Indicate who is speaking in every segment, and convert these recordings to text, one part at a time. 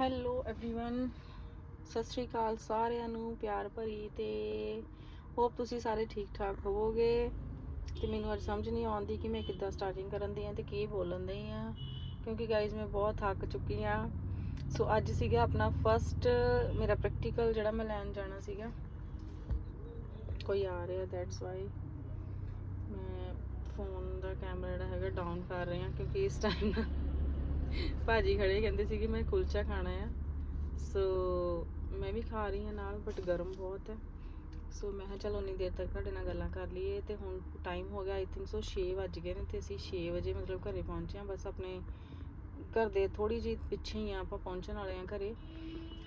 Speaker 1: Hello everyone ਸਤਿ ਸ਼੍ਰੀ ਅਕਾਲ ਸਾਰਿਆਂ ਨੂੰ ਪਿਆਰ ਭਰੀ ਤੇ ਹੋਪ ਤੁਸੀਂ ਸਾਰੇ ਠੀਕ ਠਾਕ ਹੋਵੋਗੇ ਤੇ ਮੈਨੂੰ ਅੱਜ ਸਮਝ ਨਹੀਂ ਆਉਂਦੀ ਕਿ ਮੈਂ ਕਿੱਦਾਂ ਸਟਾਰਟਿੰਗ ਕਰਨ ਦੀ ਆ ਤੇ ਕੀ ਬੋਲਣ ਦੀ ਆ ਕਿਉਂਕਿ ਗਾਇਜ਼ ਮੈਂ ਬਹੁਤ ਥੱਕ ਚੁੱਕੀ ਆ ਸੋ ਅੱਜ ਸੀਗਾ ਆਪਣਾ ਫਰਸਟ ਮੇਰਾ ਪ੍ਰੈਕਟੀਕਲ ਜਿਹੜਾ ਮੈਂ ਲੈਣ ਜਾਣਾ ਸੀਗਾ ਕੋਈ ਆ ਰਿਹਾ ਦੈਟਸ ਵਾਈ ਮੈਂ ਫੋਨ ਦਾ ਕੈਮਰਾ ਜਿਹੜਾ ਹੈਗਾ ਡਾਊਨ ਕਰ ਰਹੀ ਹਾਂ ਕਿਉਂਕਿ ਇਸ ਟਾਈਮ ਨਾ ਭਾਜੀ ਖੜੇ ਕਹਿੰਦੇ ਸੀ ਕਿ ਮੈਂ ਕੁਲਚਾ ਖਾਣਾ ਆ। ਸੋ ਮੈਂ ਵੀ ਖਾ ਰਹੀ ਹਾਂ ਨਾਲ ਬਟ ਗਰਮ ਬਹੁਤ ਹੈ। ਸੋ ਮੈਂ ਕਿਹਾ ਚਲੋ ਉਨੀ ਦੇਰ ਤੱਕ ਤੁਹਾਡੇ ਨਾਲ ਗੱਲਾਂ ਕਰ ਲਈਏ। ਤੇ ਹੁਣ ਟਾਈਮ ਹੋ ਗਿਆ ਆਈ ਥਿੰਕ ਸੋ 6 ਵੱਜ ਗਏ ਨੇ ਤੇ ਅਸੀਂ 6 ਵਜੇ ਮਤਲਬ ਘਰੇ ਪਹੁੰਚੇ ਹਾਂ। ਬਸ ਆਪਣੇ ਘਰ ਦੇ ਥੋੜੀ ਜਿਹੀ ਪਿੱਛੇ ਹੀ ਆ ਆਪਾਂ ਪਹੁੰਚਣ ਵਾਲੇ ਆ ਘਰੇ।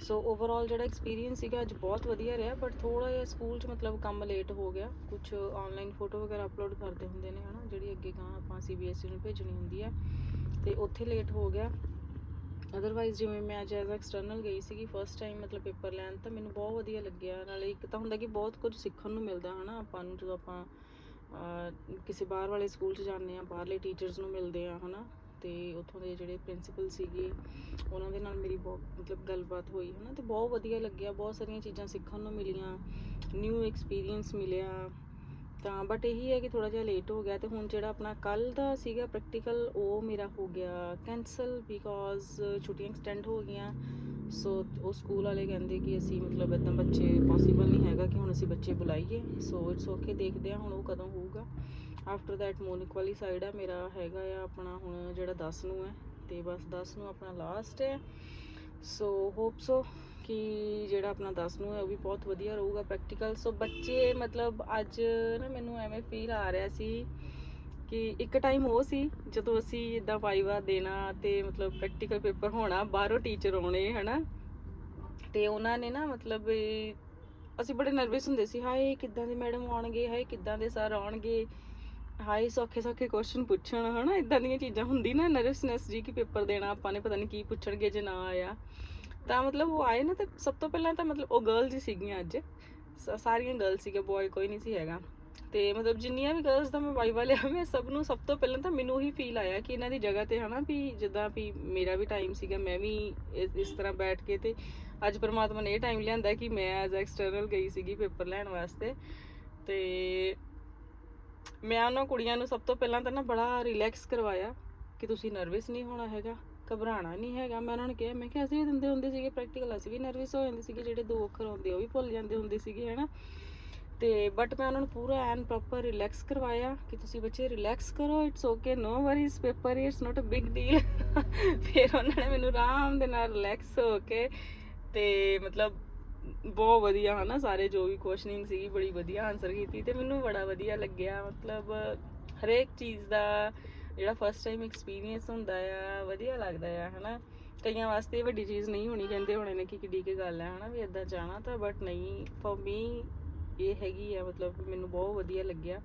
Speaker 1: ਸੋ ਓਵਰਆਲ ਜਿਹੜਾ ਐਕਸਪੀਰੀਅੰਸ ਸੀਗਾ ਅੱਜ ਬਹੁਤ ਵਧੀਆ ਰਿਹਾ ਬਟ ਥੋੜਾ ਜਿਹਾ ਸਕੂਲ 'ਚ ਮਤਲਬ ਕੰਮ ਲੇਟ ਹੋ ਗਿਆ। ਕੁਝ ਆਨਲਾਈਨ ਫੋਟੋ ਵਗੈਰਾ ਅਪਲੋਡ ਕਰਦੇ ਹੁੰਦੇ ਨੇ, ਹਨਾ, ਜਿਹੜੀ ਅੱਗੇ ਗਾਂ ਆਪਾਂ ਸੀਬੀਐਸਈ ਨੂੰ ਭੇਜਣੀ ਹੁੰਦੀ ਹੈ। ਤੇ ਉੱਥੇ ਲੇਟ ਹੋ ਗਿਆ। ਅਦਰਵਾਈਜ਼ ਜਿਵੇਂ ਮੈਂ ਅੱਜ ਐਜ਼ ਐਕਸਟਰਨਲ ਗਈ ਸੀਗੀ ਫਸਟ ਟਾਈਮ ਮਤਲਬ ਪੇਪਰ ਲੈਣ, ਤਾਂ ਮੈਨੂੰ ਬਹੁਤ ਵਧੀਆ ਲੱਗਿਆ। ਨਾਲੇ ਇੱਕ ਤਾਂ ਹੁੰਦਾ ਕਿ ਬਹੁਤ ਕੁਝ ਸਿੱਖਣ ਨੂੰ ਮਿਲਦਾ, ਹਨਾ? ਆਪਾਂ ਨੂੰ ਜਦੋਂ ਆਪਾਂ ਕਿਸੇ ਬਾਹਰ ਵਾਲੇ ਸਕੂਲ 'ਚ ਜਾਂਦੇ ਆ ਬਾਹਰਲੇ ਟੀਚਰਸ ਨੂੰ ਮਿਲਦੇ ਆ ਹਨਾ? ਤੇ ਉੱਥੋਂ ਦੇ ਜਿਹੜੇ ਪ੍ਰਿੰਸੀਪਲ ਸੀਗੇ, ਉਹਨਾਂ ਦੇ ਨਾਲ ਮੇਰੀ ਬਹੁਤ ਮਤਲਬ ਗੱਲਬਾਤ ਹੋਈ, ਹਨਾ? ਤੇ ਬਹੁਤ ਵਧੀਆ ਲੱਗਿਆ। ਬਹੁਤ ਸਾਰੀਆਂ ਚੀਜ਼ਾਂ ਸਿੱਖਣ ਨੂੰ ਮਿਲੀਆਂ। ਨਿਊ ਐਕਸਪੀਰੀਅੰਸ ਮਿਲਿਆ। ਤਾਂ ਬਟ ਇਹੀ ਹੈ ਕਿ ਥੋੜਾ ਜਿਹਾ ਲੇਟ ਹੋ ਗਿਆ ਤੇ ਹੁਣ ਜਿਹੜਾ ਆਪਣਾ ਕੱਲ ਦਾ ਸੀਗਾ ਪ੍ਰੈਕਟੀਕਲ ਉਹ ਮੇਰਾ ਹੋ ਗਿਆ ਕੈਨਸਲ ਬਿਕੋਜ਼ ਛੁੱਟੀਆਂ ਐਕਸਟੈਂਡ ਹੋ ਗਈਆਂ। ਸੋ ਉਹ ਸਕੂਲ ਵਾਲੇ ਕਹਿੰਦੇ ਕਿ ਅਸੀਂ ਮਤਲਬ ਇਦਾਂ ਬੱਚੇ ਪੋਸੀਬਲ ਨਹੀਂ ਹੈਗਾ ਕਿ ਹੁਣ ਅਸੀਂ ਬੱਚੇ ਬੁਲਾਈਏ। ਸੋ ਇਟਸ ਓਕੇ ਦੇਖਦੇ ਹਾਂ ਹੁਣ ਉਹ ਕਦੋਂ ਹੋਊਗਾ। ਆਫਟਰ ਦੈਟ ਮੋਨਿਕ ਵਾਲੀ ਸਾਈਡ ਆ, ਮੇਰਾ ਹੈਗਾ ਆ ਆਪਣਾ ਹੁਣ ਜਿਹੜਾ 10 ਨੂੰ ਹੈ। ਤੇ ਬਸ 10 ਨੂੰ ਆਪਣਾ ਲਾਸਟ ਹੈ। ਸੋ ਹੋਪ ਸੋ ਕਿ ਜਿਹੜਾ ਆਪਣਾ 10 ਨੂੰ ਹੈ ਉਹ ਵੀ ਬਹੁਤ ਵਧੀਆ ਰਹੂਗਾ ਪ੍ਰੈਕਟੀਕਲ ਸੋ ਬੱਚੇ ਮਤਲਬ ਅੱਜ ਨਾ ਮੈਨੂੰ ਐਵੇਂ ਫੀਲ ਆ ਰਿਹਾ ਸੀ ਕਿ ਇੱਕ ਟਾਈਮ ਉਹ ਸੀ ਜਦੋਂ ਅਸੀਂ ਇਦਾਂ ਵਾਈਵਾ ਦੇਣਾ ਤੇ ਮਤਲਬ ਪ੍ਰੈਕਟੀਕਲ ਪੇਪਰ ਹੋਣਾ, ਬਾਹਰੋਂ ਟੀਚਰ ਆਉਣੇ, ਹਨਾ? ਤੇ ਉਹਨਾਂ ਨੇ ਨਾ ਮਤਲਬ ਅਸੀਂ ਬੜੇ ਨਰਵਸ ਹੁੰਦੇ ਸੀ, ਹਾਏ ਕਿੱਦਾਂ ਦੇ ਮੈਡਮ ਆਉਣਗੇ, ਹਾਏ ਕਿੱਦਾਂ ਦੇ ਸਰ ਆਉਣਗੇ, ਹਾਏ ਸੌਖੇ ਸੌਖੇ ਕੁਐਸਚਨ ਪੁੱਛਣ, ਹਨਾ? ਇਦਾਂ ਦੀਆਂ ਚੀਜ਼ਾਂ ਹੁੰਦੀ ਨਾ ਨਰਵਸਨੈਸ ਜੀ ਕਿ ਪੇਪਰ ਦੇਣਾ, ਆਪਾਂ ਨੇ ਪਤਾ ਨਹੀਂ ਕੀ ਪੁੱਛਣਗੇ ਜੇ ਨਾ ਆਇਆ। ਤਾਂ ਮਤਲਬ ਉਹ ਆਏ ਨਾ ਤੇ ਸਭ ਤੋਂ ਪਹਿਲਾਂ ਤਾਂ ਮਤਲਬ ਉਹ ਗਰਲਸ ਹੀ ਸੀਗੀਆਂ ਅੱਜ। ਸ- ਸਾਰੀਆਂ ਗਰਲਸ ਸੀਗੇ ਬॉय ਕੋਈ ਨਹੀਂ ਸੀ ਹੈਗਾ। ਤੇ ਮਤਲਬ ਜਿੰਨੀਆਂ ਵੀ ਗਰਲਸ ਦਾ ਮੈਂ ਵਾਈਵਾ ਲਿਆ ਮੈਂ ਸਭ ਨੂੰ ਸਭ ਤੋਂ ਪਹਿਲਾਂ ਤਾਂ ਮੈਨੂੰ ਉਹੀ ਫੀਲ ਆਇਆ ਕਿ ਇਹਨਾਂ ਦੀ ਜਗ੍ਹਾ ਤੇ ਹਨਾ ਵੀ ਜਿੱਦਾਂ ਵੀ ਮੇਰਾ ਵੀ ਟਾਈਮ ਸੀਗਾ, ਮੈਂ ਵੀ ਇਸ ਤਰ੍ਹਾਂ ਬੈਠ ਕੇ ਤੇ ਅੱਜ ਪਰਮਾਤਮਾ ਨੇ ਇਹ ਟਾਈਮ ਲਿਆਂਦਾ ਕਿ ਮੈਂ ਐਜ਼ ਐਕਸਟਰਨਲ ਗਈ ਸੀਗੀ ਪੇਪਰ ਲੈਣ ਵਾਸਤੇ। ਤੇ ਮੈਂ ਉਹਨਾਂ ਕੁੜੀਆਂ ਨੂੰ ਸਭ ਤੋਂ ਪਹਿਲਾਂ ਤਾਂ ਨਾ ਬੜਾ ਰਿਲੈਕਸ ਕਰਵਾਇਆ ਕਿ ਤੁਸੀਂ ਨਰਵਸ ਨਹੀਂ ਹੋਣਾ ਹੈਗਾ। ਘਬਰਾਣਾ ਨਹੀਂ ਹੈਗਾ। ਮੈਂ ਉਹਨਾਂ ਨੂੰ ਕਿਹਾ, ਮੈਂ ਕਿਹਾ, ਅਸੀਂ ਵੀ ਦਿੰਦੇ ਹੁੰਦੇ ਸੀਗੇ ਪ੍ਰੈਕਟੀਕਲ ਅਸੀਂ ਵੀ ਨਰਵਸ ਹੋ ਜਾਂਦੇ ਸੀਗੇ, ਜਿਹੜੇ ਦੋ ਅੱਖਰ ਹੁੰਦੇ ਉਹ ਵੀ ਭੁੱਲ ਜਾਂਦੇ ਹੁੰਦੇ ਸੀਗੇ, ਹੈਨਾ। ਤੇ ਬਟ ਮੈਂ ਉਹਨਾਂ ਨੂੰ ਪੂਰਾ ਐਨ ਪ੍ਰੋਪਰ ਰਿਲੈਕਸ ਕਰਵਾਇਆ ਕਿ ਤੁਸੀਂ ਬੱਚੇ ਰਿਲੈਕਸ ਕਰੋ it's okay no worries paper it's not a big deal ਫਿਰ ਉਹਨਾਂ ਨੇ ਮੈਨੂੰ ਆਰਾਮ ਦੇ ਨਾਲ ਰਿਲੈਕਸ ਹੋ ਕੇ ਤੇ ਮਤਲਬ ਬਹੁਤ ਵਧੀਆ, ਹਨਾ, ਸਾਰੇ ਜੋ ਵੀ ਕੁਐਸਚਨਿੰਗ ਸੀਗੀ ਬੜੀ ਵਧੀਆ ਆਨਸਰ ਕੀਤੀ ਤੇ ਮੈਨੂੰ ਬੜਾ ਵਧੀਆ ਲੱਗਿਆ। ਮਤਲਬ ਹਰੇਕ ਚੀਜ਼ ਦਾ ਜਿਹੜਾ ਫਸਟ ਟਾਈਮ ਐਕਸਪੀਰੀਅੰਸ ਹੁੰਦਾ ਆ, ਵਧੀਆ ਲੱਗਦਾ ਆ, ਹਨਾ? ਕਈਆਂ ਵਾਸਤੇ ਇਹ ਵੱਡੀ ਚੀਜ਼ ਨਹੀਂ ਹੋਣੀ, ਕਹਿੰਦੇ ਹੋਣੇ ਨੇ ਕਿ ਕਿੱਡੀ ਕੀ ਗੱਲ ਹੈ ਹਨਾ, ਵੀ ਇਦਾਂ ਜਾਣਾ ਤਾਂ ਬਟ ਨਹੀਂ ਫॉर ਮੀ ਇਹ ਹੈਗੀ ਆ, ਮਤਲਬ ਮੈਨੂੰ ਬਹੁਤ ਵਧੀਆ ਲੱਗਿਆ।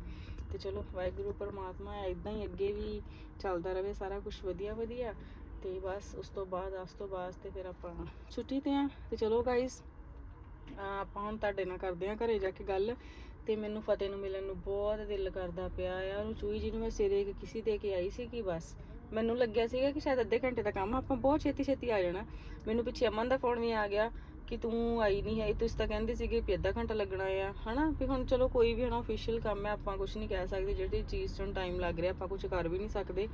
Speaker 1: ਤੇ ਚਲੋ, ਵਾਹਿਗੁਰੂ, ਪਰਮਾਤਮਾ ਇਦਾਂ ਹੀ ਅੱਗੇ ਵੀ ਚੱਲਦਾ ਰਵੇ, ਸਾਰਾ ਕੁਝ ਵਧੀਆ ਵਧੀਆ। ਤੇ ਬਸ ਉਸ ਤੋਂ ਬਾਅਦ ਉਸ ਤੋਂ ਬਾਅਦ ਤੇ ਫਿਰ ਆਪਾਂ ਛੁੱਟੀ ਤੇ ਆ। ਤੇ ਚਲੋ ਗਾਇਸ ਆਪਾਂ ਹੁਣ ਤੁਹਾਡੇ ਨਾਲ ਕਰਦੇ ਆ ਘਰੇ ਜਾ ਕੇ ਗੱਲ। ਤੇ ਮੈਨੂੰ ਫਤਿਹ ਨੂੰ ਮਿਲਣ ਨੂੰ ਬਹੁਤ ਦਿਲ ਕਰਦਾ ਪਿਆ ਆ। ਉਹਨੂੰ ਚੂਈ ਜੀ ਨੂੰ ਮੈਂ ਸਿਰੇ ਕਿਸੇ ਦੇ ਕੇ ਆਈ ਸੀ ਕਿ ਬਸ। ਮੈਨੂੰ ਲੱਗਿਆ ਸੀਗਾ ਕਿ ਸ਼ਾਇਦ ਅੱਧੇ ਘੰਟੇ ਦਾ ਕੰਮ ਆਪਾਂ ਬਹੁਤ ਛੇਤੀ ਛੇਤੀ ਆ ਜਾਣਾ। ਮੈਨੂੰ ਪਿੱਛੇ ਅਮਨ ਦਾ ਫੋਨ ਵੀ ਆ ਗਿਆ ਕਿ ਤੂੰ ਆਈ ਨਹੀਂ ਹੈ ਤੁਸੀਂ ਤਾਂ ਕਹਿੰਦੇ ਸੀਗੇ ਕਿ ਅੱਧਾ ਘੰਟਾ ਲੱਗਣਾ ਆ, ਹਨਾ? ਵੀ ਹੁਣ ਚਲੋ ਕੋਈ ਵੀ ਹਨਾ ਅਫੀਸ਼ੀਅਲ ਕੰਮ ਹੈ, ਆਪਾਂ ਕੁਝ ਨਹੀਂ ਕਹਿ ਸਕਦੇ। ਜਿਹੜੀ ਚੀਜ਼ ਤੋਂ ਟਾਈਮ ਲੱਗ ਰਿਹਾ, ਆਪਾਂ ਕੁਝ ਕਰ ਵੀ ਨਹੀਂ ਸਕਦੇ।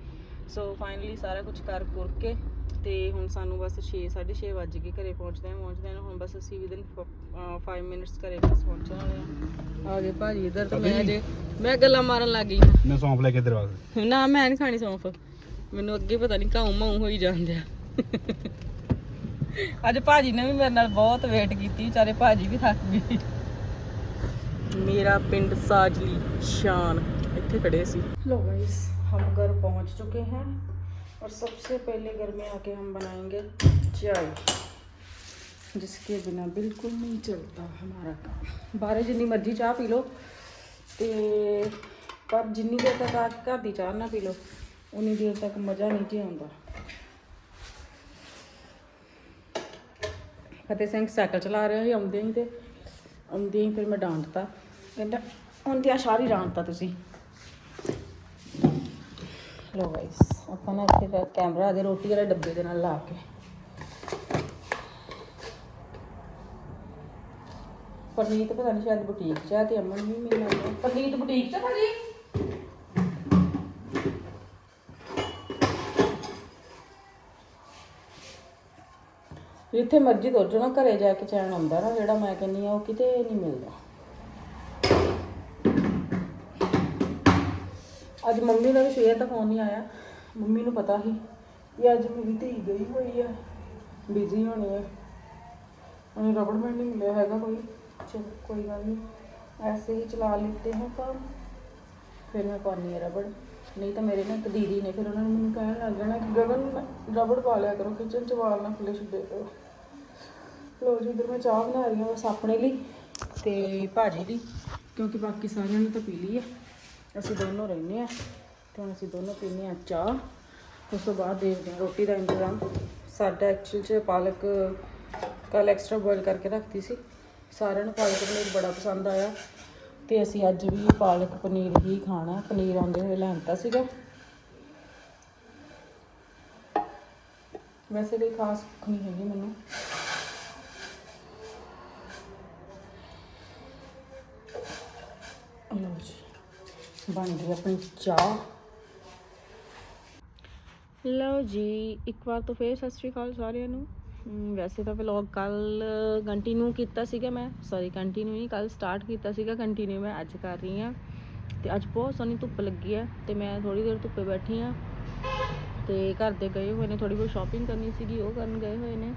Speaker 1: ਸੋ ਫਾਈਨਲੀ ਸਾਰਾ ਕੁਝ ਕਰ ਕੁਰ ਕੇ ਤੇ ਹੁਣ ਸਾਨੂੰ ਬਸ 6 6:30 ਵਜ ਗਏ ਘਰੇ ਪਹੁੰਚਦੇ ਆ ਪਹੁੰਚਦੇ ਆ ਹੁਣ ਬਸ ਅਸੀਂ ਵਿਦਨ 5 ਮਿੰਟਸ ਘਰੇ ਬਸ ਪਹੁੰਚਣ ਵਾਲੇ ਆ ਆ ਗਏ ਭਾਜੀ ਇਧਰ ਤਾਂ ਮੈਂ ਜੇ ਮੈਂ ਗੱਲਾਂ ਮਾਰਨ ਲੱਗ ਗਈ
Speaker 2: ਮੈਂ ਸੌਂਫ ਲੈ ਕੇ ਦਰਵਾਜ਼ੇ
Speaker 1: ਨਾ ਮੈਂ ਨਹੀਂ ਖਾਣੀ ਸੌਂਫ। ਮੈਨੂੰ ਅੱਗੇ ਪਤਾ ਨਹੀਂ ਕਾਉ ਮਾਉ ਹੋਈ ਜਾਂਦੇ ਅੱਜ ਭਾਜੀ ਨੇ ਵੀ ਮੇਰੇ ਨਾਲ ਬਹੁਤ ਵੇਟ ਕੀਤੀ ਵਿਚਾਰੇ ਭਾਜੀ ਵੀ ਥੱਕ ਗਏ। ਮੇਰਾ ਪਿੰਡ ਸਾਜਲੀ ਸ਼ਾਨ ਇੱਥੇ ਖੜੇ ਸੀ। ਲੋ ਗਾਇਸ हम घर पहुंच चुके हैं और सबसे पहले घर में आके हम बनाएंगे चाय जिसके बिना बिल्कुल नहीं चलता हमारा काम बाहर जिन्नी मर्जी चाह पी लो ਤੇ ਪਰ ਜਿੰਨੀ ਦੇਰ ਤੱਕ ਆ ਕੇ ਘਰ ਦੀ ਚਾਹ ਨਾ ਪੀ ਲਓ ਉਨੀ ਦੇਰ ਤੱਕ ਮਜ਼ਾ ਨਹੀਂ ਜੀ ਆਉਂਦਾ ਫਤਿਹ ਸਿੰਘ ਸਾਈਕਲ ਚਲਾ ਰਿਹਾ ਸੀ ਆਉਂਦੇ ਹੀ ਤੇ ਆਉਂਦੇ ਹੀ ਫਿਰ ਮੈਂ ਡਾਂਟਤਾ ਕਹਿੰਦਾ ਹੁਣ ਤੇ ਆ ਸਾਰੀ ਡਾਂਟਤਾ ਤੁਸੀਂ ਲੋ ਗਾਇਸ ਆਪਾਂ ਨਾ ਇੱਥੇ ਕੈਮਰਾ ਦੇ ਰੋਟੀ ਵਾਲੇ ਡੱਬੇ ਦੇ ਨਾਲ ਲਾ ਕੇ। ਪਰਨੀਤ ਪਤਾ ਨਹੀਂ ਸ਼ਾਇਦ ਬੁਟੀਕ 'ਚ ਆ ਤੇ ਅਮਨ ਵੀ ਮਿਲ ਆਇਆ ਪਰਨੀਤ ਬੁਟੀਕ 'ਚ ਭਾਜੀ? ਜਿੱਥੇ ਮਰਜ਼ੀ ਦੋਜਣਾ ਘਰੇ ਜਾ ਕੇ ਚੈਨ ਆਉਂਦਾ ਨਾ, ਜਿਹੜਾ ਮੈਂ ਕਹਿੰਨੀ ਆ, ਉਹ ਕਿਤੇ ਨਹੀਂ ਮਿਲਦਾ। ਅੱਜ ਮੰਮੀ ਦਾ ਵੀ ਸਵੇਰ ਦਾ ਫੋਨ ਨਹੀਂ ਆਇਆ। ਮੰਮੀ ਨੂੰ ਪਤਾ ਸੀ ਕਿ ਅੱਜ ਮੇਰੀ ਧੀ ਗਈ ਹੋਈ ਆ ਬਿਜ਼ੀ ਹੋਣੀ ਹੈ ਉਹਨੂੰ ਰਬੜ ਬੈਂਡ ਨਹੀਂ ਮਿਲਿਆ ਹੈਗਾ ਕੋਈ। ਚਲ, ਕੋਈ ਗੱਲ ਨਹੀਂ ਐਸੇ ਹੀ ਚਲਾ ਲਿੱਤੇ ਹਾਂ ਪਰ ਫਿਰ ਮੈਂ ਪਾਣੀ ਹੈ ਰਬੜ ਨਹੀਂ ਤਾਂ ਮੇਰੇ ਨਾਲ ਇੱਕ ਦੀਦੀ ਨੇ ਫਿਰ ਉਹਨਾਂ ਨੇ ਮੈਨੂੰ ਕਹਿਣ ਲੱਗ ਜਾਣਾ ਕਿ ਗਗਨ ਰਬੜ ਪਾ ਲਿਆ ਕਰੋ ਕਿਚਨ ਚ ਵਾਲ ਨਾ ਖੁੱਲੇ ਛੱਡੇ ਕਰੋ। ਲੋ ਜੀ, ਇਧਰ ਮੈਂ ਚਾਹ ਬਣਾ ਰਹੀ ਹਾਂ, ਬਸ ਆਪਣੇ ਲਈ ਤੇ ਭਾਜੀ ਲਈ, ਕਿਉਂਕਿ ਬਾਕੀ ਸਾਰਿਆਂ ਨੇ ਤਾਂ ਪੀ ਲਈ ਹੈ ਅਸੀਂ ਦੋਨੋਂ ਰਹਿੰਦੇ ਆ ਤੇ ਹੁਣ ਅਸੀਂ ਦੋਨੋਂ ਪੀਂਦੇ ਆ ਚਾਹ। ਉਸ ਤੋਂ ਬਾਅਦ ਦੇਖਦੇ ਹਾਂ ਰੋਟੀ ਦਾ ਇੰਤਜ਼ਾਮ। ਸਾਡਾ ਐਕਚੁਅਲ ਚ ਪਾਲਕ ਕੱਲ ਐਕਸਟਰਾ ਬੋਇਲ ਕਰਕੇ ਰੱਖਤੀ ਸੀ। ਸਾਰਿਆਂ ਨੂੰ ਪਾਲਕ ਪਨੀਰ ਬੜਾ ਪਸੰਦ ਆਇਆ ਤੇ ਅਸੀਂ ਅੱਜ ਵੀ ਪਾਲਕ ਪਨੀਰ ਹੀ ਖਾਣਾ। ਪਨੀਰ ਆਉਂਦੇ ਹੋਏ ਲੈਂਦਾ ਸੀਗਾ। ਵੈਸੇ ਕੋਈ ਖਾਸ ਭੁੱਖ ਨਹੀਂ ਹੈਗੀ ਮੈਨੂੰ। ਲਓ ਜੀ। ਬਣ ਗਈ ਆਪਣੀ ਚਾਹ। ਲਓ ਜੀ, ਇੱਕ ਵਾਰ ਤੋਂ ਫੇਰ ਸਤਿ ਸ਼੍ਰੀ ਅਕਾਲ ਸਾਰਿਆਂ ਨੂੰ। ਵੈਸੇ ਤਾਂ ਵਲੌਗ ਕੱਲ ਕੰਟੀਨਿਊ ਕੀਤਾ ਸੀਗਾ ਮੈਂ। ਸੌਰੀ ਕੰਟੀਨਿਊ ਨਹੀਂ, ਕੱਲ ਸਟਾਰਟ ਕੀਤਾ ਸੀਗਾ ਕੰਟੀਨਿਊ ਮੈਂ ਅੱਜ ਕਰ ਰਹੀ ਹਾਂ। ਤੇ ਅੱਜ ਬਹੁਤ ਸੋਹਣੀ ਧੁੱਪ ਲੱਗੀ ਹੈ ਤੇ ਮੈਂ ਥੋੜੀ ਦੇਰ ਧੁੱਪੇ ਬੈਠੀ ਹਾਂ। ਤੇ ਘਰ ਦੇ ਗਏ ਹੋਏ ਨੇ ਥੋੜੀ ਬਹੁਤ ਸ਼ਾਪਿੰਗ ਕਰਨੀ ਸੀਗੀ, ਉਹ ਕਰਨ ਗਏ ਹੋਏ ਨੇ।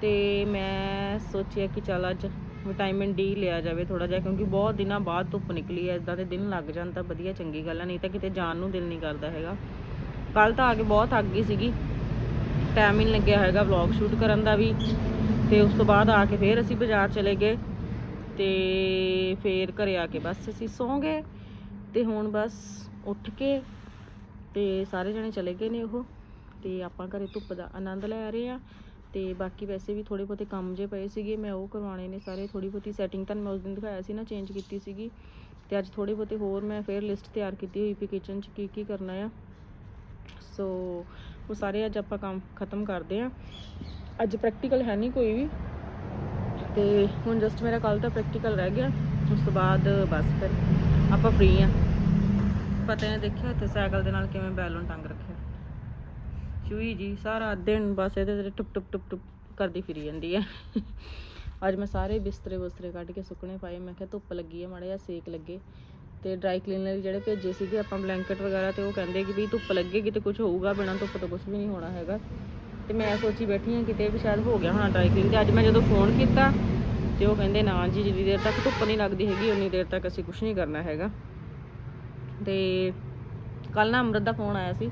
Speaker 1: ਤੇ ਮੈਂ ਸੋਚਿਆ ਕਿ ਚੱਲ ਅੱਜ ਵਿਟਾਮਿਨ ਡੀ ਲਿਆ ਜਾਵੇ ਥੋੜਾ ਜਿਹਾ, ਕਿਉਂਕਿ ਬਹੁਤ ਦਿਨਾਂ ਬਾਅਦ ਧੁੱਪ ਨਿਕਲੀ ਹੈ ਇਦਾਂ ਦੇ ਦਿਨ ਲੱਗ ਜਾਣ ਤਾਂ ਵਧੀਆ, ਚੰਗੀ ਗੱਲ ਹੈ ਨਹੀਂ ਤਾਂ ਕਿਤੇ ਜਾਣ ਨੂੰ ਦਿਲ ਨਹੀਂ ਕਰਦਾ ਹੈਗਾ। ਕੱਲ ਤਾਂ ਆ ਕੇ ਬਹੁਤ ਥੱਕ ਗਈ ਸੀਗੀ। ਟਾਈਮ ਹੀ ਨਹੀਂ ਲੱਗਿਆ ਹੈਗਾ ਵਲੌਗ ਸ਼ੂਟ ਕਰਨ ਦਾ ਵੀ। ਤੇ ਉਸ ਤੋਂ ਬਾਅਦ ਆ ਕੇ ਫੇਰ ਅਸੀਂ ਬਾਜ਼ਾਰ ਚਲੇ ਗਏ। ਤੇ ਫੇਰ ਘਰੇ ਆ ਕੇ ਬਸ ਅਸੀਂ ਸੌਂ ਗਏ। ਤੇ ਹੁਣ ਬਸ ਉੱਠ ਕੇ ਤੇ ਸਾਰੇ ਜਣੇ ਚਲੇ ਗਏ ਨੇ ਉਹ। ਤੇ ਆਪਾਂ ਘਰੇ ਧੁੱਪ ਦਾ ਆਨੰਦ ਲੈ ਰਹੇ ਆ ਤੇ ਬਾਕੀ ਵੈਸੇ ਵੀ ਥੋੜੇ ਬਹੁਤੇ ਕੰਮ ਜੇ ਪਏ ਸੀਗੇ, ਮੈਂ ਉਹ ਕਰਵਾਉਣੇ ਨੇ ਸਾਰੇ। ਥੋੜੀ ਬਹੁਤੀ ਸੈਟਿੰਗ ਤਾਂ ਮੈਂ ਉਸ ਦਿਨ ਦਿਖਾਇਆ ਸੀ ਨਾ ਚੇਂਜ ਕੀਤੀ ਸੀਗੀ। ਤੇ ਅੱਜ ਥੋੜੇ ਬਹੁਤੇ ਹੋਰ ਮੈਂ ਫੇਰ ਲਿਸਟ ਤਿਆਰ ਕੀਤੀ ਹੋਈ ਪਈ ਕਿਚਨ 'ਚ ਕੀ ਕੀ ਕਰਨਾ ਆ। ਸੋ ਉਹ ਸਾਰੇ ਅੱਜ ਆਪਾਂ ਕੰਮ ਖਤਮ ਕਰਦੇ ਆ। ਅੱਜ ਪ੍ਰੈਕਟੀਕਲ ਹੈ ਨਹੀਂ ਕੋਈ ਵੀ। ਤੇ ਹੁਣ ਜਸਟ ਮੇਰਾ ਕੱਲ ਦਾ ਪ੍ਰੈਕਟੀਕਲ ਰਹਿ ਗਿਆ। ਉਸ ਤੋਂ ਬਾਅਦ ਬਸ ਫਿਰ ਆਪਾਂ ਫ੍ਰੀ ਆ। ਪਤਾ ਨੇ ਦੇਖਿਆ ਤੇ ਸਾਈਕਲ ਦੇ ਨਾਲ ਕਿਵੇਂ ਬੈਲੂਨ ਟੰਗ ਚੂਹੀ ਜੀ, ਸਾਰਾ ਦਿਨ ਬਸ ਇਹਦੇ ਤੇ ਟੁੱਪ ਟੁੱਪ ਟੁੱਪ ਟੁਪ ਕਰਦੀ ਫਿਰੀ ਜਾਂਦੀ ਹੈ। ਅੱਜ ਮੈਂ ਸਾਰੇ ਬਿਸਤਰੇ ਬੁਸਤਰੇ ਕੱਢ ਕੇ ਸੁੱਕਣੇ ਪਾਏ। ਮੈਂ ਕਿਹਾ ਧੁੱਪ ਲੱਗੀ ਹੈ, ਮਾੜਾ ਜਿਹਾ ਸੇਕ ਲੱਗੇ। ਤੇ ਡਰਾਈ ਕਲੀਨਰ ਜਿਹੜੇ ਭੇਜੇ ਸੀਗੇ, ਆਪਾਂ ਬਲੈਂਕਟ ਵਗੈਰਾ ਤੇ ਉਹ ਕਹਿੰਦੇ ਕਿ ਵੀ ਧੁੱਪ ਲੱਗੇਗੀ ਤੇ ਕੁਝ ਹੋਊਗਾ, ਬਿਨਾਂ ਧੁੱਪ ਤੋਂ ਕੁਝ ਵੀ ਨਹੀਂ ਹੋਣਾ ਹੈਗਾ। ਤੇ ਮੈਂ ਸੋਚੀ ਬੈਠੀ ਹਾਂ, ਕਿਤੇ ਵੀ ਸ਼ਾਇਦ ਹੋ ਗਿਆ ਹੋਣਾ ਡਰਾਈ ਕਲੀਨ ਤੇ ਅੱਜ ਮੈਂ ਜਦੋਂ ਫੋਨ ਕੀਤਾ, ਤੇ ਉਹ ਕਹਿੰਦੇ, ਨਾ ਜੀ, ਜਿੰਨੀ ਦੇਰ ਤੱਕ ਧੁੱਪ ਨਹੀਂ ਲੱਗਦੀ ਹੈਗੀ, ਉਨੀ ਦੇਰ ਤੱਕ ਅਸੀਂ ਕੁਝ ਨਹੀਂ ਕਰਨਾ ਹੈਗਾ। ਤੇ ਕੱਲ ਨਾ ਅੰਮ੍ਰਿਤ ਦਾ ਫੋਨ ਆਇਆ ਸੀ।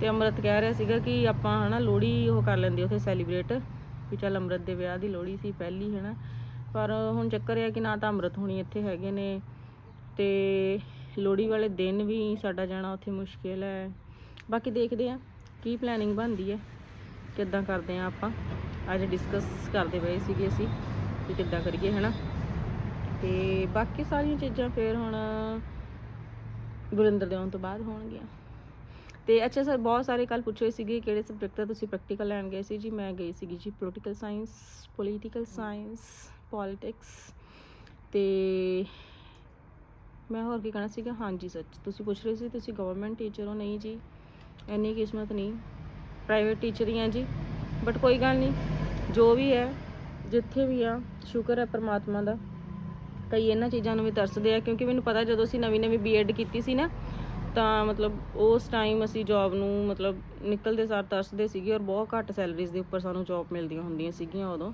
Speaker 1: ਤੇ ਅੰਮ੍ਰਿਤ ਕਹਿ ਰਿਹਾ ਸੀਗਾ ਕਿ ਆਪਾਂ ਹਨਾ ਲੋਹੜੀ ਉਹ ਕਰ ਲੈਂਦੇ ਉੱਥੇ ਸੈਲੀਬ੍ਰੇਟ ਵੀ ਚੱਲ ਅੰਮ੍ਰਿਤ ਦੇ ਵਿਆਹ ਦੀ ਲੋਹੜੀ ਸੀ ਪਹਿਲੀ, ਹਨਾ। ਪਰ ਹੁਣ ਚੱਕਰ ਇਹ ਕਿ ਨਾ ਤਾਂ ਅੰਮ੍ਰਿਤ ਹੁਣੀ ਇੱਥੇ ਹੈਗੇ ਨੇ ਤੇ ਲੋਹੜੀ ਵਾਲੇ ਦਿਨ ਵੀ ਸਾਡਾ ਜਾਣਾ ਉੱਥੇ ਮੁਸ਼ਕਿਲ ਹੈ। ਬਾਕੀ ਦੇਖਦੇ ਆ ਕੀ ਪਲੈਨਿੰਗ ਬਣਦੀ ਹੈ, ਕਿੱਦਾਂ ਕਰਦੇ ਆ ਆਪਾਂ। ਅੱਜ ਡਿਸਕਸ ਕਰਦੇ ਪਏ ਸੀਗੇ ਅਸੀਂ ਕਿ ਕਿੱਦਾਂ ਕਰੀਏ, ਹਨਾ। ਤੇ ਬਾਕੀ ਸਾਰੀਆਂ ਚੀਜ਼ਾਂ ਫੇਰ ਹੁਣ ਗੁਰਿੰਦਰ ਦੇ ਆਉਣ ਤੋਂ ਬਾਅਦ ਹੋਣਗੀਆਂ। ਤੇ ਅੱਛਾ ਸਰ, ਬਹੁਤ ਸਾਰੇ ਕੱਲ ਪੁੱਛੇ ਸੀਗੇ ਕਿਹੜੇ ਸਬਜੈਕਟ ਦਾ ਤੁਸੀਂ ਪ੍ਰੈਕਟੀਕਲ ਲੈਣ ਗਏ ਸੀ? ਜੀ, ਮੈਂ ਗਈ ਸੀਗੀ ਜੀ political science political science politics ਤੇ ਮੈਂ ਹੋਰ ਕੀ ਕਹਿਣਾ ਸੀਗਾ? ਹਾਂਜੀ ਸੱਚ ਤੁਸੀਂ ਪੁੱਛ ਰਹੇ ਸੀ, ਤੁਸੀਂ ਗਵਰਨਮੈਂਟ ਟੀਚਰ ਹੋ ਨਹੀਂ ਜੀ? ਇੰਨੀ ਕਿਸਮਤ ਨਹੀਂ ਪ੍ਰਾਈਵੇਟ ਟੀਚਰ ਹੀ ਆ ਜੀ। ਬਟ ਕੋਈ ਗੱਲ ਨਹੀਂ, ਜੋ ਵੀ ਹੈ, ਜਿੱਥੇ ਵੀ ਆ, ਸ਼ੁਕਰ ਹੈ ਪਰਮਾਤਮਾ ਦਾ। ਕਈ ਇਹਨਾਂ ਚੀਜ਼ਾਂ ਨੂੰ ਵੀ ਤਰਸਦੇ ਆ, ਕਿਉਂਕਿ ਮੈਨੂੰ ਪਤਾ ਜਦੋਂ ਅਸੀਂ ਨਵੀਂ ਨਵੀਂ ਬੀਐਡ ਕੀਤੀ ਸੀ ਨਾ ਤਾਂ ਮਤਲਬ ਉਸ ਟਾਈਮ ਅਸੀਂ ਜੌਬ ਨੂੰ ਮਤਲਬ ਨਿਕਲਦੇ ਸਾਰ ਤਰਸਦੇ ਸੀਗੇ ਔਰ ਬਹੁਤ ਘੱਟ ਸੈਲਰੀਜ਼ ਦੇ ਉੱਪਰ ਸਾਨੂੰ ਜੌਬ ਮਿਲਦੀਆਂ ਹੁੰਦੀਆਂ ਸੀਗੀਆਂ ਉਦੋਂ।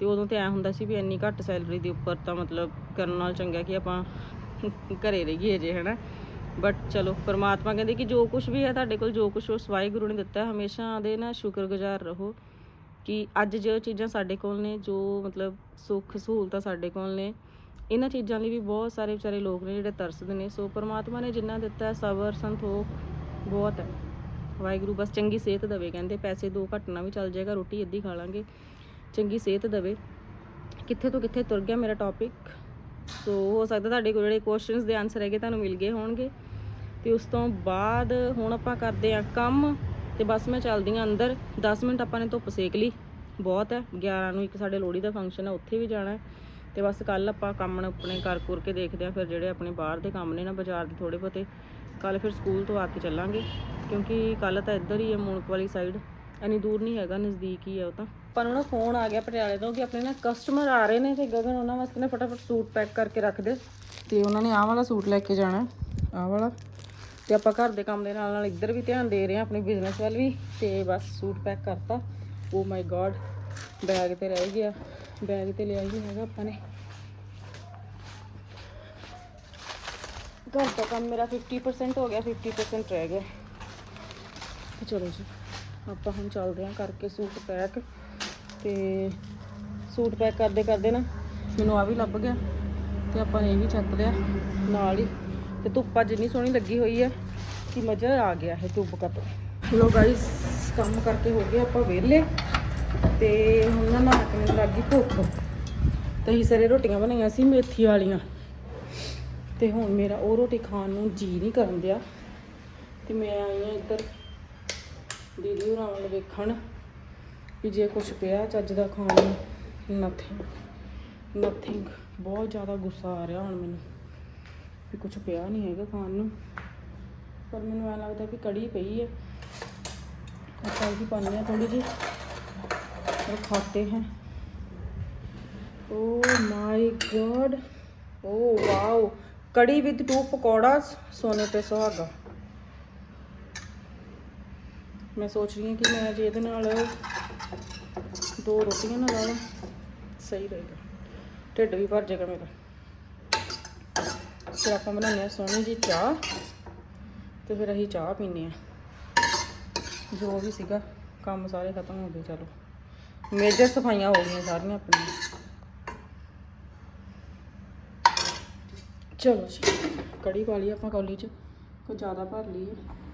Speaker 1: ਤੇ ਉਦੋਂ ਤੇ ਐ ਹੁੰਦਾ ਸੀ ਵੀ ਇੰਨੀ ਘੱਟ ਸੈਲਰੀ ਦੇ ਉੱਪਰ ਤਾਂ ਮਤਲਬ ਕਰਨ ਨਾਲ ਚੰਗਾ ਕਿ ਆਪਾਂ ਘਰੇ ਰਹੀਏ ਜੇ ਹਨਾ? ਬਟ ਚਲੋ ਪਰਮਾਤਮਾ ਕਹਿੰਦੇ ਕਿ ਜੋ ਕੁਝ ਵੀ ਹੈ ਤੁਹਾਡੇ ਕੋਲ ਜੋ ਕੁਝ ਉਸ ਵਾਹਿਗੁਰੂ ਨੇ ਦਿੱਤਾ ਹੈ, ਹਮੇਸ਼ਾ ਦੇ ਨਾ ਸ਼ੁਕਰਗੁਜ਼ਾਰ ਰਹੋ ਕਿ ਅੱਜ ਜੋ ਚੀਜ਼ਾਂ ਸਾਡੇ ਕੋਲ ਨੇ ਜੋ ਮਤਲਬ ਸੁੱਖ ਸਹੂਲਤਾਂ ਸਾਡੇ ਕੋਲ ਨੇ ਇਹਨਾਂ ਚੀਜ਼ਾਂ ਲਈ ਵੀ ਬਹੁਤ ਸਾਰੇ ਵਿਚਾਰੇ ਲੋਕ ਨੇ ਜਿਹੜੇ ਤਰਸਦੇ ਨੇ। ਸੋ ਪਰਮਾਤਮਾ ਨੇ ਜਿੰਨਾ ਦਿੱਤਾ ਸਬਰ, ਸੰਤੋਖ ਬਹੁਤ ਹੈ। ਵਾਹਿਗੁਰੂ ਬਸ ਚੰਗੀ ਸਿਹਤ ਦੇਵੇ ਕਹਿੰਦੇ, ਪੈਸੇ ਦੋ ਘਟਨਾ ਵੀ ਚੱਲ ਜਾਏਗਾ, ਰੋਟੀ ਅੱਧੀ ਖਾ ਲਾਂਗੇ। ਚੰਗੀ ਸਿਹਤ ਦੇਵੇ। ਕਿੱਥੇ ਤੋਂ ਕਿੱਥੇ ਤੁਰ ਗਿਆ ਮੇਰਾ ਟੌਪਿਕ ਸੋ ਹੋ ਸਕਦਾ ਤੁਹਾਡੇ ਕੋਲ ਜਿਹੜੇ ਕੁਐਸਚਨਸ ਦੇ ਆਨਸਰ ਹੈਗੇ ਤੁਹਾਨੂੰ ਮਿਲ ਗਏ ਹੋਣਗੇ। ਤੇ ਉਸ ਤੋਂ ਬਾਅਦ ਹੁਣ ਆਪਾਂ ਕਰਦੇ ਆ ਕੰਮ ਤੇ ਬਸ ਮੈਂ ਚੱਲਦੀ ਆ ਅੰਦਰ। 10 ਮਿੰਟ ਆਪਾਂ ਨੇ ਧੁੱਪ ਸੇਕ ਲਈ। ਬਹੁਤ ਹੈ। 11 ਨੂੰ ਇੱਕ ਸਾਡੇ ਲੋਹੜੀ ਦਾ ਫੰਕਸ਼ਨ ਹੈ, ਉੱਥੇ ਵੀ ਜਾਣਾ ਹੈ। ਤੇ ਬਸ ਕੱਲ ਆਪਾਂ ਕੰਮ ਆਪਣੇ ਕਰ ਕੁਰ ਕੇ ਦੇਖਦੇ ਆ ਫਿਰ ਜਿਹੜੇ ਆਪਣੇ ਬਾਹਰ ਦੇ ਕੰਮ ਨੇ ਨਾ ਬਾਜ਼ਾਰ ਦੇ ਥੋੜੇ ਬਹੁਤੇ ਕੱਲ ਫਿਰ ਸਕੂਲ ਤੋਂ ਆ ਕੇ ਚੱਲਾਂਗੇ, ਕਿਉਂਕਿ ਕੱਲ ਤਾਂ ਇੱਧਰ ਹੀ ਹੈ ਮੂਣਕ ਵਾਲੀ ਸਾਈਡ ਇੰਨੀ ਦੂਰ ਨਹੀਂ ਹੈਗਾ, ਨਜ਼ਦੀਕ ਹੀ ਹੈ ਉਹ ਤਾਂ। ਪਰ ਨੂੰ ਨਾ ਫੋਨ ਆ ਗਿਆ ਪਟਿਆਲੇ ਤੋਂ ਕਿ ਆਪਣੇ ਨਾ ਕਸਟਮਰ ਆ ਰਹੇ ਨੇ ਤੇ ਗਗਨ ਉਹਨਾਂ ਵਾਸਤੇ ਨਾ ਫਟਾਫਟ ਸੂਟ ਪੈਕ ਕਰਕੇ ਰੱਖ ਦੇ, ਤੇ ਉਹਨਾਂ ਨੇ ਆਹ ਵਾਲਾ ਸੂਟ ਲੈ ਕੇ ਜਾਣਾ, ਆਹ ਵਾਲਾ। ਤੇ ਆਪਾਂ ਘਰ ਦੇ ਕੰਮ ਦੇ ਨਾਲ ਨਾਲ ਇੱਧਰ ਵੀ ਧਿਆਨ ਦੇ ਰਹੇ ਹਾਂ, ਆਪਣੇ ਬਿਜ਼ਨਸ ਵੱਲ ਵੀ, ਤੇ ਬਸ ਸੂਟ ਪੈਕ ਕਰਤਾ। ਓ ਮਾਈ ਗॉड ਬੈਗ ਤੇ ਰਹਿ ਗਿਆ। ਬੈਗ ਤੇ ਲਿਆ ਹੀ ਹੈਗਾ ਆਪਾਂ ਨੇ। ਘਰ ਦਾ ਕੰਮ ਮੇਰਾ 50% ਹੋ ਗਿਆ 50% ਰਹਿ ਗਿਆ। ਚਲੋ ਜੀ, ਆਪਾਂ ਹੁਣ ਚੱਲਦੇ ਹਾਂ ਕਰਕੇ ਸੂਟ ਪੈਕ ਤੇ ਸੂਟ ਪੈਕ ਕਰਦੇ ਕਰਦੇ ਨਾ ਮੈਨੂੰ ਆ ਵੀ ਲੱਭ ਗਿਆ ਤੇ ਆਪਾਂ ਇਹ ਵੀ ਚੱਕ ਲਿਆ ਨਾਲ ਹੀ। ਤੇ ਧੁੱਪ ਅੱਜ ਇੰਨੀ ਸੋਹਣੀ ਲੱਗੀ ਹੋਈ ਹੈ ਕਿ ਮਜ਼ਾ ਆ ਗਿਆ ਹੈ ਧੁੱਪ ਕਾ ਤੋਂ ਲੋ ਗਾਇਸ ਕੰਮ ਕਰਕੇ ਹੋ ਗਏ ਆਪਾਂ ਵਿਹਲੇ। ਤੇ ਹੁਣ ਨਾ ਨਹਾ ਕੇ ਮੈਨੂੰ ਲੱਗ ਗਈ ਭੁੱਖ। ਤੇ ਅਸੀਂ ਸਾਰੇ ਰੋਟੀਆਂ ਬਣਾਈਆਂ ਸੀ ਮੇਥੀ ਵਾਲੀਆਂ। ਤੇ ਹੁਣ ਮੇਰਾ ਉਹ ਰੋਟੀ ਖਾਣ ਨੂੰ ਜੀ ਨਹੀਂ ਕਰਨ ਦਿਆ। ਤੇ ਮੈਂ ਆਈ ਹਾਂ ਇੱਧਰ ਦੀਦੀ ਹੋਰਾਂ ਵੱਲ ਵੇਖਣ ਵੀ ਜੇ ਕੁਝ ਪਿਆ ਚੱਜ ਦਾ ਖਾਣ ਨੂੰ। ਨਥਿੰਗ ਨਥਿੰਗ ਬਹੁਤ ਜ਼ਿਆਦਾ ਗੁੱਸਾ ਆ ਰਿਹਾ ਹੁਣ ਮੈਨੂੰ ਵੀ ਕੁਝ ਪਿਆ ਨਹੀਂ ਹੈਗਾ ਖਾਣ ਨੂੰ। ਪਰ ਮੈਨੂੰ ਐਂ ਲੱਗਦਾ ਵੀ ਕੜੀ ਪਈ ਹੈ ਆਪਾਂ ਇਹਦੀ ਪਾਉਂਦੇ ਹਾਂ ਥੋੜੀ ਜਿਹੀ। और खाते हैं oh my god oh wow kadhi with two pakoras सोने पे सुहागा ਮੈਂ ਸੋਚ ਰਹੀ ਹਾਂ ਕਿ ਮੈਂ ਜੇ ਇਹਦੇ ਨਾਲ ਦੋ ਰੋਟੀਆਂ ਨਾਲ ਲਾ ਲਾਂ ਸਹੀ ਰਹੇਗਾ ਢਿੱਡ ਵੀ ਭਰ ਜਾਏਗਾ ਮੇਰਾ ਫਿਰ ਆਪਾਂ ਬਣਾਉਂਦੇ ਹਾਂ ਸੋਹਣੀ ਜੀ ਚਾਹ ਤੇ ਫਿਰ ਅਸੀਂ ਚਾਹ ਪੀਂਦੇ ਹਾਂ ਜੋ ਵੀ ਸੀਗਾ ਕੰਮ ਸਾਰੇ ਖਤਮ ਹੋ ਗਏ ਚਲੋ ਮੇਜਰ ਸਫਾਈਆਂ ਹੋ ਗਈਆਂ ਸਾਰੀਆਂ ਆਪਣੀਆਂ। ਚਲੋ ਕੜੀ ਪਾ ਲਈ ਆਪਾਂ ਕੌਲੀ 'ਚ, ਕੋਈ ਜ਼ਿਆਦਾ ਭਰ ਲਈ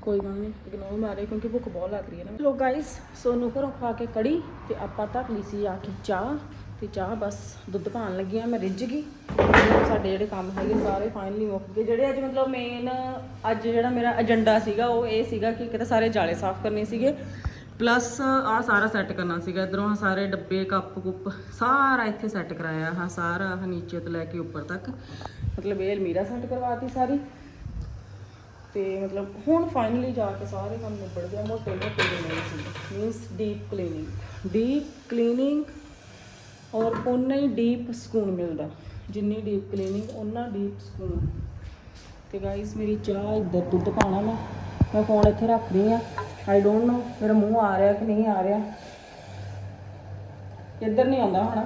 Speaker 1: ਕੋਈ ਗੱਲ ਨਹੀਂ ਇਗਨੋਰ ਮਾਰੇ ਕਿਉਂਕਿ ਭੁੱਖ ਬਹੁਤ ਲੱਗ ਰਹੀ ਹੈ ਨਾ। ਲੋ ਗਾਇਸ ਸੋਨੂੰ ਘਰੋਂ ਖਾ ਕੇ ਕੜੀ ਤੇ ਆਪਾਂ ਧਰ ਲਈ ਸੀ ਆ ਕੇ ਚਾਹ ਤੇ ਚਾਹ ਬਸ ਦੁੱਧ ਪਾਣ ਲੱਗੀ ਆ ਮੈਂ ਰਿੱਝ ਗਈ। ਸਾਡੇ ਜਿਹੜੇ ਕੰਮ ਹੈਗੇ ਸਾਰੇ ਫਾਈਨਲੀ ਮੁੱਕ ਗਏ। ਜਿਹੜੇ ਅੱਜ ਮਤਲਬ ਮੇਨ ਅੱਜ ਜਿਹੜਾ ਮੇਰਾ ਏਜੰਡਾ ਸੀਗਾ, ਉਹ ਇਹ ਸੀਗਾ ਕਿ ਕਿਤੇ ਸਾਰੇ ਜਾਲੇ ਸਾਫ਼ ਕਰਨੇ ਸੀਗੇ। ਪਲੱਸ ਆ ਸਾਰਾ ਸੈੱਟ ਕਰਨਾ ਸੀਗਾ। ਇਧਰੋਂ ਆਹ ਸਾਰੇ ਡੱਬੇ, ਕੱਪ, ਕੁੱਪ, ਸਾਰਾ ਇੱਥੇ ਸੈੱਟ ਕਰਾਇਆ। ਆ ਸਾਰਾ ਆਹ ਨੀਚੇ ਤੋਂ ਲੈ ਕੇ ਉੱਪਰ ਤੱਕ। ਮਤਲਬ ਇਹ ਅਲਮੀਰਾ ਸੈੱਟ ਕਰਵਾਤੀ ਸਾਰੀ। ਤੇ ਮਤਲਬ ਹੁਣ ਫਾਈਨਲੀ ਜਾ ਕੇ ਸਾਰੇ ਕੰਮ ਨਿਬੜ ਗਿਆ ਮੋਟੇ ਮੋਟੇ ਜਿਹੇ ਸੀ। Means deep cleaning deep cleaning ਔਰ ਉਨਾ ਹੀ ਡੀਪ ਸਕੂਨ ਮਿਲਦਾ। ਜਿੰਨੀ ਡੀਪ ਕਲੀਨਿੰਗ ਉਨਾ ਡੀਪ ਸਕੂਨ ਤੇ ਗਾਇਸ ਮੇਰੀ ਚਾਹ ਇੱਧਰ ਦੁੱਧ ਪਾਣਾ ਮੈਂ ਮੈਂ ਫੋਨ ਇੱਥੇ ਰੱਖ ਰਹੀ ਆ ਆਈ ਡੋਨਟ ਨੋ ਮੇਰਾ ਮੂੰਹ ਆ ਰਿਹਾ ਕਿ ਨਹੀਂ ਆ ਰਿਹਾ ਇੱਧਰ ਨਹੀਂ ਆਉਂਦਾ ਹੋਣਾ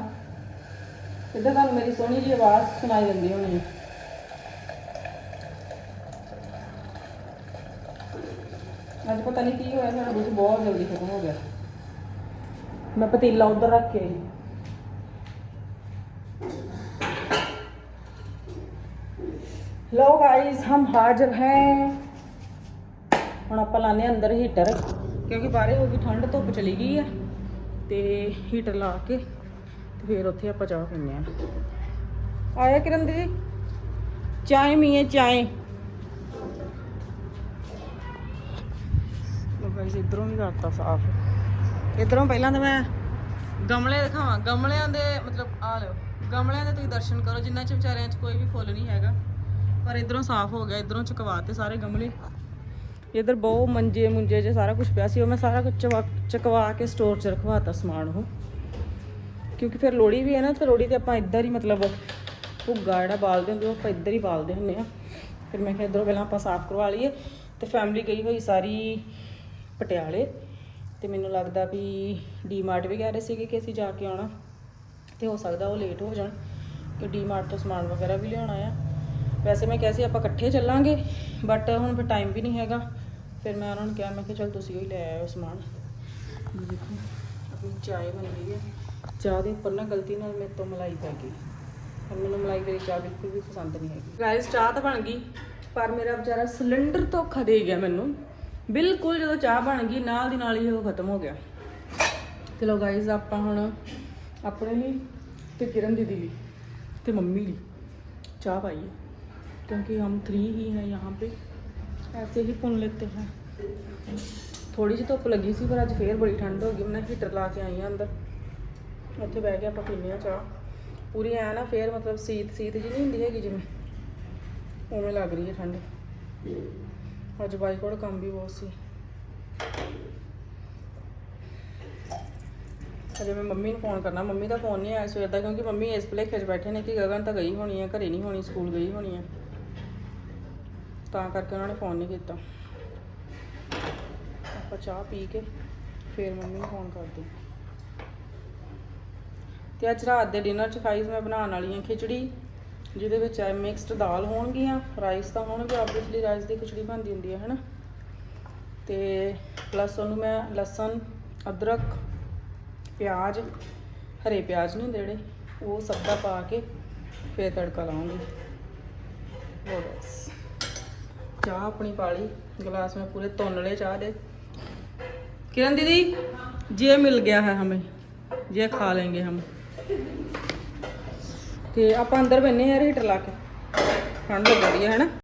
Speaker 1: ਇੱਧਰ ਤੁਹਾਨੂੰ ਮੇਰੀ ਸੋਹਣੀ ਜਿਹੀ ਆਵਾਜ਼ ਸੁਣਾਈ ਦਿੰਦੀ ਹੋਣੀ ਅੱਜ ਪਤਾ ਨਹੀਂ ਕੀ ਹੋਇਆ ਸਾਡਾ ਦੁੱਧ ਬਹੁਤ ਜਲਦੀ ਖਤਮ ਹੋ ਗਿਆ ਮੈਂ ਪਤੀਲਾ ਉਧਰ ਰੱਖ ਕੇ ਆਈ लो गाइस हम हाजिर हैं ਹੁਣ ਆਪਾਂ ਲਾਣੇ ਅੰਦਰ ਹੀਟਰ ਕਿਉਂਕਿ ਬਾਹਰੇ ਹੋ ਗਈ ਠੰਡ ਧੁੱਪ ਚਲੀ ਗਈ ਹੈ ਤੇ ਹੀਟਰ ਲਾ ਕੇ ਤੇ ਫਿਰ ਉੱਥੇ ਆਪਾਂ ਚਾਹ ਪੀਂਦੇ ਆ ਆਇਆ ਕਿਰਨ ਦੀਦੀ ਚਾय ਮੀਏ ਚਾय ਲੋ ਗਾਇਸ ਇਧਰੋਂ ਵੀ ਕਰਤਾ ਸਾਫ਼। ਇਧਰੋਂ ਪਹਿਲਾਂ ਤਾਂ ਮੈਂ ਗਮਲੇ ਦਿਖਾਵਾਂ, ਗਮਲਿਆਂ ਦੇ ਮਤਲਬ ਆ ਲਿਓ, ਗਮਲਿਆਂ ਦੇ ਤੁਸੀਂ ਦਰਸ਼ਨ ਕਰੋ, ਜਿੰਨਾ ਚ ਵਿਚਾਰਿਆਂ ਚ ਕੋਈ ਵੀ ਫੁੱਲ ਨਹੀਂ ਹੈਗਾ। ਪਰ ਇਧਰੋਂ ਸਾਫ਼ ਹੋ ਗਿਆ, ਇਧਰੋਂ ਚਕਵਾਤੇ ਸਾਰੇ ਗਮਲੇ। ਇਧਰ ਬਹੁਤ ਮੰਜੇ ਮੁੰਜੇ ਜੇ ਸਾਰਾ ਕੁਝ ਪਿਆ ਸੀ, ਉਹ ਮੈਂ ਸਾਰਾ ਕੁਝ ਚਕਵਾ ਕੇ ਸਟੋਰ 'ਚ ਰਖਵਾਤਾ ਸਮਾਨ ਉਹ। ਕਿਉਂਕਿ ਫਿਰ ਲੋੜੀ ਵੀ ਹੈ ਨਾ, ਤੇ ਲੋੜੀ ਤੇ ਆਪਾਂ ਇੱਧਰ ਹੀ ਮਤਲਬ ਭੁੱਗਾ ਜਿਹੜਾ ਬਾਲਦੇ ਹੁੰਦੇ ਉਹ ਆਪਾਂ ਇੱਧਰ ਹੀ ਬਾਲਦੇ ਹੁੰਦੇ ਆ। ਫਿਰ ਮੈਂ ਕਿਹਾ ਇੱਧਰੋਂ ਪਹਿਲਾਂ ਆਪਾਂ ਸਾਫ਼ ਕਰਵਾ ਲਈਏ, ਤੇ ਫੈਮਿਲੀ ਗਈ ਹੋਈ ਸਾਰੀ ਪਟਿਆਲੇ, ਤੇ ਮੈਨੂੰ ਲੱਗਦਾ ਵੀ ਡੀਮਾਰਟ ਵੀ ਕਹਿ ਰਹੇ ਸੀਗੇ ਕਿ ਅਸੀਂ ਜਾ ਕੇ ਆਉਣਾ, ਤੇ ਹੋ ਸਕਦਾ ਉਹ ਲੇਟ ਹੋ ਜਾਣ, ਕਿ ਡੀਮਾਰਟ ਤੋਂ ਸਮਾਨ ਵਗੈਰਾ ਵੀ ਲਿਆਉਣਾ ਆ। ਵੈਸੇ ਮੈਂ ਕਿਹਾ ਸੀ ਆਪਾਂ ਇਕੱਠੇ ਚੱਲਾਂਗੇ ਬਟ ਹੁਣ ਫਿਰ ਟਾਈਮ ਵੀ ਨਹੀਂ ਹੈਗਾ। ਫਿਰ ਮੈਂ ਉਹਨਾਂ ਨੂੰ ਕਿਹਾ ਮੈਂ ਕਿਹਾ ਚੱਲ ਤੁਸੀਂ ਹੀ ਲੈ ਆਇਓ ਸਮਾਨ। ਆਪਣੀ ਚਾਹ ਬਣ ਗਈ ਹੈ। ਚਾਹ ਦੇ ਉੱਪਰ ਨਾ ਗਲਤੀ ਨਾਲ ਮੇਰੇ ਤੋਂ ਮਲਾਈ ਪੈ ਗਈ। ਪਰ ਮੈਨੂੰ ਮਲਾਈ ਵਾਲੀ ਚਾਹ ਬਿਲਕੁਲ ਵੀ ਪਸੰਦ ਨਹੀਂ ਹੈਗੀ। ਗਾਇਸ ਚਾਹ ਤਾਂ ਬਣ ਗਈ ਪਰ ਮੇਰਾ ਵਿਚਾਰਾ ਸਿਲੰਡਰ ਧੋਖਾ ਦੇ ਗਿਆ ਮੈਨੂੰ। ਬਿਲਕੁਲ ਜਦੋਂ ਚਾਹ ਬਣ ਗਈ ਨਾਲ ਦੀ ਨਾਲ ਹੀ ਉਹ ਖਤਮ ਹੋ ਗਿਆ। ਚਲੋ ਗਾਇਸ ਆਪਾਂ ਹੁਣ ਆਪਣੇ ਲਈ ਅਤੇ ਕਿਰਨ ਦੀਦੀ ਲਈ ਅਤੇ ਮੰਮੀ ਲਈ ਚਾਹ ਪਾਈਏ। क्योंकि हम थ्री ही हैं यहाँ पे ऐसे ही पुन लेते हैं ਥੋੜੀ ਜਿਹੀ ਧੁੱਪ ਲੱਗੀ ਸੀ ਪਰ ਅੱਜ ਫੇਰ ਬੜੀ ਠੰਡ ਹੋ ਗਈ ਮੈਂ ਹੀਟਰ ਲਾ ਕੇ ਆਈ ਹਾਂ ਅੰਦਰ ਉੱਥੇ ਬਹਿ ਕੇ ਆਪਾਂ ਪੀਂਦੇ ਹਾਂ ਚਾਹ ਪੂਰੀ ਐ ਨਾ ਫੇਰ ਮਤਲਬ ਸੀਤ ਸੀਤ ਜੀ ਨਹੀਂ ਹੁੰਦੀ ਹੈਗੀ ਜਿਵੇਂ ਉਵੇਂ ਲੱਗ ਰਹੀ ਹੈ ਠੰਡ ਅੱਜ ਬਾਈ ਕੋਲ ਕੰਮ ਵੀ ਬਹੁਤ ਸੀ ਅਜੇ ਮੈਂ ਮੰਮੀ ਨੂੰ ਫੋਨ ਕਰਨਾ ਮੰਮੀ ਦਾ ਫੋਨ ਨਹੀਂ ਆਇਆ ਸਵੇਰ ਦਾ ਕਿਉਂਕਿ ਮੰਮੀ ਇਸ ਭੁਲੇਖੇ 'ਚ ਬੈਠੇ ਨੇ ਕਿ ਗਗਨ ਤਾਂ ਗਈ ਹੋਣੀ ਹੈ ਘਰੇ ਨਹੀਂ ਹੋਣੀ ਸਕੂਲ ਗਈ ਹੋਣੀ ਹੈ ਤਾਂ ਕਰਕੇ ਉਹਨਾਂ ਨੇ ਫੋਨ ਨਹੀਂ ਕੀਤਾ। ਆਪਾਂ ਚਾਹ ਪੀ ਕੇ ਫਿਰ ਮੰਮੀ ਨੂੰ ਫੋਨ ਕਰਦੀ ਤੇ ਅੱਜ ਰਾਤ ਦੇ ਡਿਨਰ 'ਚ ਖਾਈਸ ਮੈਂ ਬਣਾਉਣ ਵਾਲੀ ਹਾਂ ਖਿਚੜੀ, ਜਿਹਦੇ ਵਿੱਚ ਹੈ ਮਿਕਸਡ ਦਾਲ ਹੋਣਗੀਆਂ ਰਾਈਸ ਤਾਂ ਹੋਣਗੇ ਆਬਵੀਅਸਲੀ ਰਾਈਸ ਦੀ ਖਿਚੜੀ ਬਣਦੀ ਹੁੰਦੀ ਹੈ, ਹਨਾ? ਤੇ ਪਲੱਸ ਉਹਨੂੰ ਮੈਂ ਲਸਣ, ਅਦਰਕ, ਪਿਆਜ਼, ਹਰੇ ਪਿਆਜ਼ ਨਹੀਂ ਜਿਹੜੇ, ਉਹ ਸਭ ਦਾ ਪਾ ਕੇ ਫੇਰ ਤੜਕਾ ਲਾਉਂਗੀ। ਹੋ ਬਸ। ਚਾਹ ਆਪਣੀ ਪਾ ਲਈ ਗਲਾਸ में पूरे तोन ले चाह दे किरण दीदी ये मिल गया है हमें ये खा लेंगे हम ਤੇ ਆਪਾਂ ਅੰਦਰ ਬੈਨੇ ਯਾਰ ਹੀਟਰ ਲਾ ਕੇ ਠੰਡ ਲੱਗ ਰਹੀ ਹੈ ਹੈਨਾ